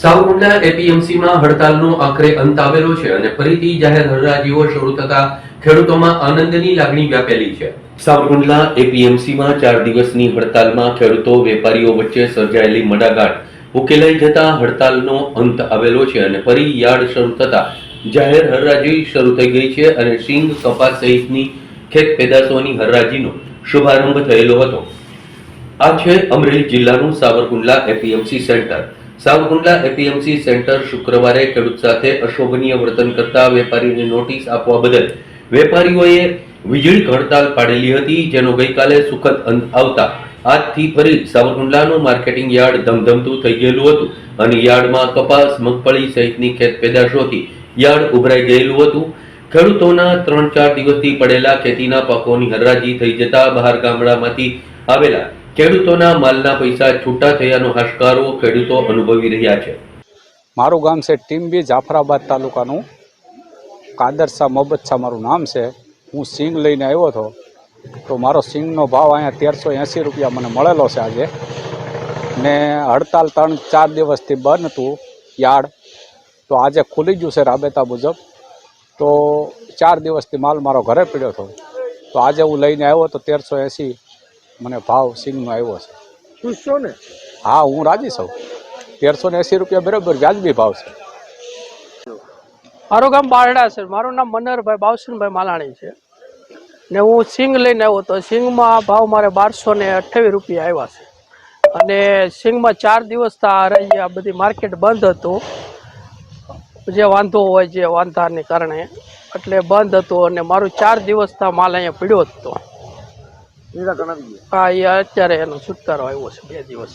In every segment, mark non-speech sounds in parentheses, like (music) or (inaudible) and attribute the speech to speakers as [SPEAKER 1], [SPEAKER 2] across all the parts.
[SPEAKER 1] સાવરકુંડલા એપીએમસીમાં હડતાલનો આખરે અંત આવેલો છે અને ફરીથી જાહેર હરાજીઓ શરૂ થતા ખેડૂતોમાં આનંદની લાગણી વ્યાપેલી છે. સાવરકુંડલા એપીએમસીમાં ચાર દિવસની હડતાલમાં ખેડૂતો, વેપારીઓ વચ્ચે સર્જાયેલી મડાગાંઠ ઉકેલાઈ જતા હડતાલનો અંત આવેલો છે અને ફરી યાર્ડ શરૂ થતા જાહેર હરાજી શરૂ થઈ ગઈ છે અને સિંગ કપાસ સહિતની ખેત પેદાશોની હરાજીનો શુભારંભ થયેલો હતો. આ છે અમરેલી જિલ્લાનું Savarkundla APMC centre. Savarkundla APMC centre શુક્રવારે ખેડૂત સાથે અશોભનીય વર્તન કરતા વેપારીને નોટિસ આપવા બદલ વેપારીઓએ વીજળી હડતાલ પાડેલી હતી, જેનો ગઈકાલે સુખદ અંત આવતા આજથી ફરી સાવરકુંડલાનું માર્કેટિંગ યાર્ડ ધમધમતું થઈ ગયેલું હતું અને યાર્ડમાં કપાસ, મગફળી સહિતની ખેત પેદાશોથી યાર્ડ ઉભરાઈ ગયેલું હતું. ખેડૂતોના ત્રણ ચાર દિવસથી પડેલા ખેતીના પાકોની હરાજી થઈ જતા બહાર ગામડામાંથી આવેલા ખેડૂતોના માલના પૈસા છૂટા થયાનો હશકારો ખેડૂતો અનુભવી રહ્યા છે.
[SPEAKER 2] મારું ગામ છે ટીમ્બી જાફરાબાદ તાલુકાનું. કાદરસા મોબતસા મારું નામ છે. હું સિંગ લઈને આવ્યો હતો. તો મારો સિંગનો ભાવ અહીંયા તેરસો એંસી રૂપિયા મને મળેલો છે આજે. ને હડતાલ ત્રણ ચાર દિવસથી બંધ હતું યાર્ડ. તો આજે ખુલી ગયું છે રાબેતા મુજબ. તો ચાર દિવસથી માલ મારો ઘરે પડ્યો હતો. તો આજે હું લઈને આવ્યો તો તેરસો એંસી મને ભાવ સિંગનો આવ્યો છે.
[SPEAKER 3] ખુશ છો ને.
[SPEAKER 2] હા હું રાજી છું. તેરસો ને એંસી રૂપિયા બરાબર વ્યાજબી ભાવ છે.
[SPEAKER 3] મારું ગામ બારડા છે. મારું નામ મનહરભાઈ બાવસનભાઈ માલાણી છે. ને હું સિંગ લઈને આવ્યો તો સિંગમાં ભાવ મારે બારસો ને અઠ્ઠાવીસ રૂપિયા આવ્યા છે. અને સિંગમાં ચાર દિવસ રહી આ બધી માર્કેટ બંધ હતું. જે વાંધો હોય જે વાંધાને કારણે. એટલે બંધ હતું અને મારું ચાર દિવસ માલ અહીંયા પીડ્યો હતો. હા એ અત્યારે એનો છુટકારો આવ્યો છે બે દિવસ.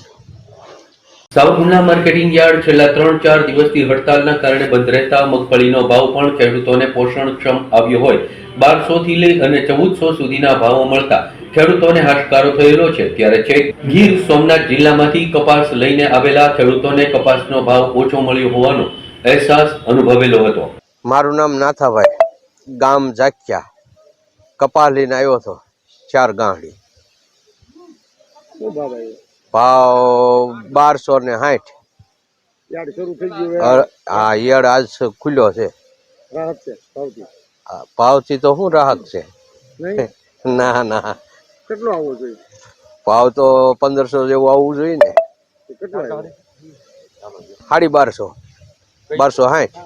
[SPEAKER 1] સાવરકુંડલા માર્કેટિંગ યાર્ડ છેલ્લા ત્રણ ચાર દિવસથી હડતાલના કારણે બંધ રહેતા મગફળીનો ભાવ પણ ખેડૂતોને પોષણક્ષમ આવ્યો હોય. બારસો થી લઈ અને ચૌદસો સુધીના ભાવો મળતા ખેડૂતોને હાશકારો થયેલો છે. ત્યારે ગીર સોમનાથ જિલ્લામાંથી કપાસ લઈને આવેલા ખેડૂતોને કપાસનો ભાવ ઓછો મળ્યો હોવાનો અહેસાસ અનુભવેલો હતો.
[SPEAKER 4] મારું નામ નાથાભાઈ ગામ જાખ્યા કપાસ લઈને આવ્યો હતો. ચાર ગાંડી. ભાવ બારસો ને સાઠ હા ઈયળ આજ ખુલ્યો છે. હા, ભાવથી. તો શું રાહત છે? (laughs) ના ના.
[SPEAKER 3] કેટલો આવવો જોઈએ?
[SPEAKER 4] ભાવ તો પંદરસો જેવું આવવું જોઈએ ને. સાડી બારસો. બારસો સાઠ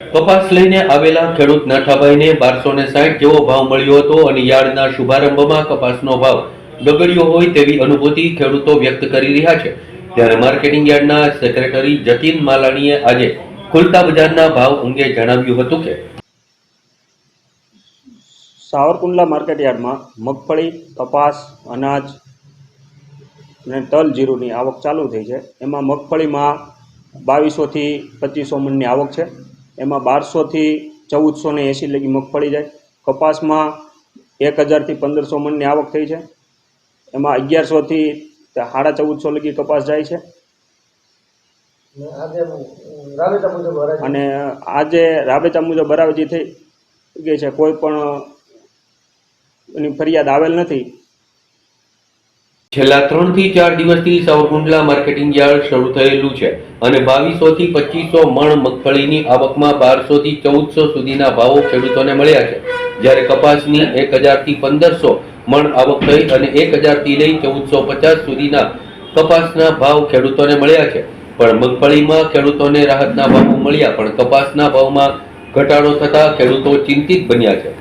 [SPEAKER 1] કપાસ લઈને આવેલા ખેડૂત નાઠાભાઈને બારસો ને સાઠ જેવો ભાવ મળ્યો હતો અને યાર્ડના શુભારંભમાં કપાસનો ભાવ ગગડ્યો હોય તેવી અનુભૂતિ ખેડૂતો વ્યક્ત કરી રહ્યા છે. ત્યારે માર્કેટિંગ યાર્ડના સેક્રેટરી જતીન માલાણીએ આજે ખુલતા બજારના ભાવ અંગે જણાવ્યું હતું કે
[SPEAKER 5] સાવરકુંડલા માર્કેટ યાર્ડમાં મગફળી, કપાસ, અનાજ અને તલ જીરુંની આવક ચાલુ થઈ છે. એમાં મગફળીમાં બાવીસોથી પચીસો મણની આવક છે. એમાં બારસોથી ચૌદસો ને એંસી લગી મગફળી જાય. કપાસમાં એક હજારથી પંદરસો મણની આવક થઈ છે. એમાં અગિયારસોથી સાડા ચૌદસો લગી કપાસ જાય છે. અને આજે રાબેતા મુજબ બરાબરી થઈ ગઈ છે. કોઈ પણ એની ફરિયાદ આવેલ નથી.
[SPEAKER 1] છેલ્લા ત્રણથી ચાર દિવસથી સાવરકુંડલા માર્કેટિંગ યાર્ડ શરૂ થયેલું છે અને બાવીસો થી પચીસો મણ મગફળીની આવકમાં બારસો થી ચૌદસો સુધીના ભાવો ખેડૂતોને મળ્યા છે. જ્યારે કપાસની એક હજારથી પંદરસો મણ આવક થઈ અને એક હજારથી લઈ ચૌદસો પચાસ સુધીના કપાસના ભાવ ખેડૂતોને મળ્યા છે. પણ મગફળીમાં ખેડૂતોને રાહતના ભાવો મળ્યા, પણ કપાસના ભાવમાં ઘટાડો થતા ખેડૂતો ચિંતિત બન્યા છે.